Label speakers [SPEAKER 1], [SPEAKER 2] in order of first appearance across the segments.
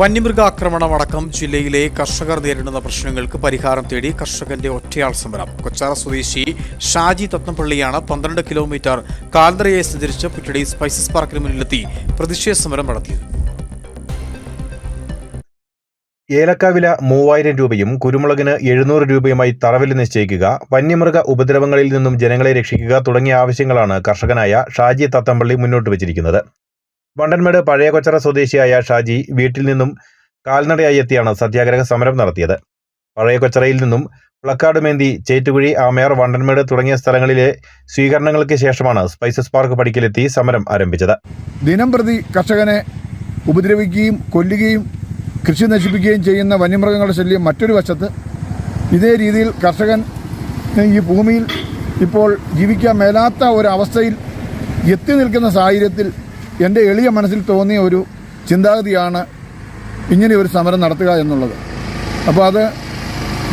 [SPEAKER 1] വന്യമൃഗാക്രമണമടക്കം ജില്ലയിലെ കർഷകർ നേരിടുന്ന പ്രശ്നങ്ങൾക്ക് പരിഹാരം തേടി കർഷകന്റെ ഒറ്റയാൾ സമരം. കൊച്ചാറ സ്വദേശി ഷാജി തത്നപ്പള്ളിയാണ് പന്ത്രണ്ട് കിലോമീറ്റർ കാൽനടയായി സഞ്ചരിച്ച് പുറ്റടി സ്പൈസസ് പാർക്കിന് മുന്നിലെത്തി പ്രതിഷേധ സമരം നടത്തിയത്.
[SPEAKER 2] ഏലക്ക വില മൂവായിരം രൂപയും കുരുമുളകിന് എഴുന്നൂറ് രൂപയുമായി തറവില നിശ്ചയിക്കുക വന്യമൃഗ ഉപദ്രവങ്ങളിൽ നിന്നും ജനങ്ങളെ രക്ഷിക്കുക തുടങ്ങിയ ആവശ്യങ്ങളാണ് കർഷകനായ ഷാജി തത്തമ്പള്ളി മുന്നോട്ട് വച്ചിരിക്കുന്നത്. വണ്ടൻമേട് പഴയ കൊച്ചറ സ്വദേശിയായ ഷാജി വീട്ടിൽ നിന്നും കാൽനടയായി എത്തിയാണ് സത്യാഗ്രഹ സമരം നടത്തിയത്. പഴയ കൊച്ചറയിൽ നിന്നും പ്ലക്കാർഡ് മേന്തി ചേറ്റുകുഴി ആമയാർ വണ്ടൻമേട് തുടങ്ങിയ സ്ഥലങ്ങളിലെ സ്വീകരണങ്ങൾക്ക് ശേഷമാണ് സ്പൈസസ് പാർക്ക് പടിക്കലെത്തി സമരം ആരംഭിച്ചത്.
[SPEAKER 3] ദിനം പ്രതി കർഷകനെ ഉപദ്രവിക്കുകയും കൊല്ലുകയും കൃഷി നശിപ്പിക്കുകയും ചെയ്യുന്ന വന്യമൃഗങ്ങളുടെ ശല്യം മറ്റൊരു വശത്ത്. ഇതേ രീതിയിൽ കർഷകൻ ഈ ഭൂമിയിൽ ഇപ്പോൾ ജീവിക്കാൻ മേലാത്ത ഒരവസ്ഥയിൽ എത്തി നിൽക്കുന്ന സാഹചര്യത്തിൽ എന്റെ എളിയ മനസ്സിൽ തോന്നിയ ഒരു ചിന്താഗതിയാണ് ഇങ്ങനെ ഒരു സമരം നടത്തുക എന്നുള്ളത്. അപ്പോൾ അത്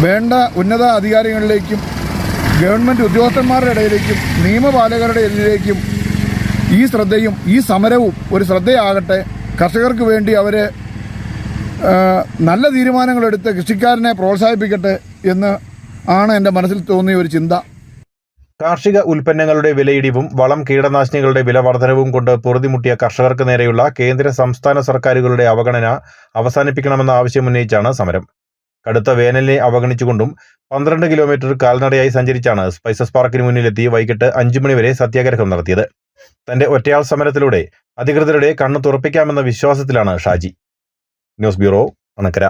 [SPEAKER 3] വേണ്ട ഉന്നത അധികാരികളിലേക്കും ഗവൺമെന്റ് ഉദ്യോഗസ്ഥന്മാരുടെ ഇടയിലേക്കും നിയമപാലകരുടെ ഇടയിലേക്കും ഈ ശ്രദ്ധയും ഈ സമരവും ഒരു ശ്രദ്ധയാകട്ടെ. കർഷകർക്ക് വേണ്ടി അവർ നല്ല തീരുമാനങ്ങളെടുത്ത് കൃഷിക്കാരനെ പ്രോത്സാഹിപ്പിക്കട്ടെ എന്ന് ആണ് എന്റെ മനസ്സിൽ തോന്നിയ ഒരു ചിന്ത.
[SPEAKER 2] കാർഷിക ഉൽപ്പന്നങ്ങളുടെ വിലയിടിവും വളം കീടനാശിനികളുടെ വില വർധനവും കൊണ്ട് പൊറുതിമുട്ടിയ കർഷകർക്ക് നേരെയുള്ള കേന്ദ്ര സംസ്ഥാന സർക്കാരുകളുടെ അവഗണന അവസാനിപ്പിക്കണമെന്ന ആവശ്യം ഉന്നയിച്ചാണ് സമരം. കടുത്ത വേനലിനെ അവഗണിച്ചുകൊണ്ടും പന്ത്രണ്ട് കിലോമീറ്റർ കാൽനടയായി സഞ്ചരിച്ചാണ് സ്പൈസസ് പാർക്കിന് മുന്നിലെത്തി വൈകിട്ട് അഞ്ചു മണിവരെ സത്യാഗ്രഹം നടത്തിയത്. തന്റെ ഒറ്റയാൾ സമരത്തിലൂടെ അധികൃതരുടെ കണ്ണു തുറപ്പിക്കാമെന്ന വിശ്വാസത്തിലാണ് ഷാജി. News bureau Anakkara.